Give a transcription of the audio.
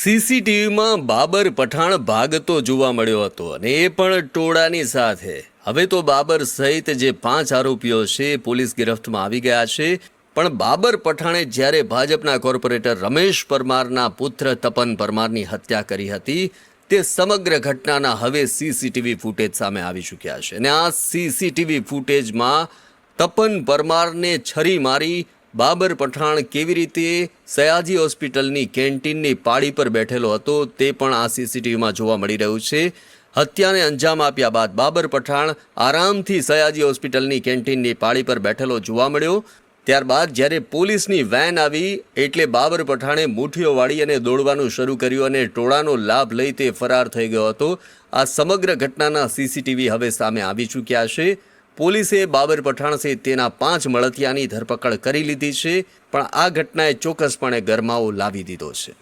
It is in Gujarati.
સીસીટીવીમાં બાબર પઠાણ ભાગતો જોવા મળ્યો હતો અને એ પણ ટોળાની સાથે. હવે તો બાબર સહિત જે પાંચ આરોપીઓ છે, પોલીસ ગિરફ્તમાં આવી ગયા છે. પણ બાબર પઠાણે જ્યારે ભાજપના કોર્પોરેટર રમેશ પરમારના પુત્ર તપન પરમારની હત્યા કરી હતી, તે સમગ્ર ઘટનાના હવે સીસીટીવી ફૂટેજ સામે આવી ચૂક્યા છે. અને આ સીસીટીવી ફૂટેજમાં તપન પરમારને છરી મારી બાબર પઠાણ કેવી રીતે સયાજી હોસ્પિટલની કેન્ટીનની પાળી પર બેઠેલો હતો તે પણ આ સીસીટીવીમાં જોવા મળી રહ્યું છે. હત્યાને અંજામ આપ્યા બાદ બાબર પઠાણ આરામથી સયાજી હોસ્પિટલની કેન્ટીનની પાળી પર બેઠેલો જોવા મળ્યો. ત્યારબાદ જ્યારે પોલીસની વેન આવી એટલે બાબર પઠાણે મુઠ્ઠીઓ વાળી અને દોડવાનું શરૂ કર્યું અને ટોળાનો લાભ લઈ તે ફરાર થઈ ગયો હતો. આ સમગ્ર ઘટનાના સીસીટીવી હવે સામે આવી ચૂક્યા છે. પોલીસે બાબર પઠાણ સહિત તેના પાંચ મળતિયાની ધરપકડ કરી લીધી છે, પણ આ ઘટનાએ ચોક્કસપણે ગરમાવો લાવી દીધો છે.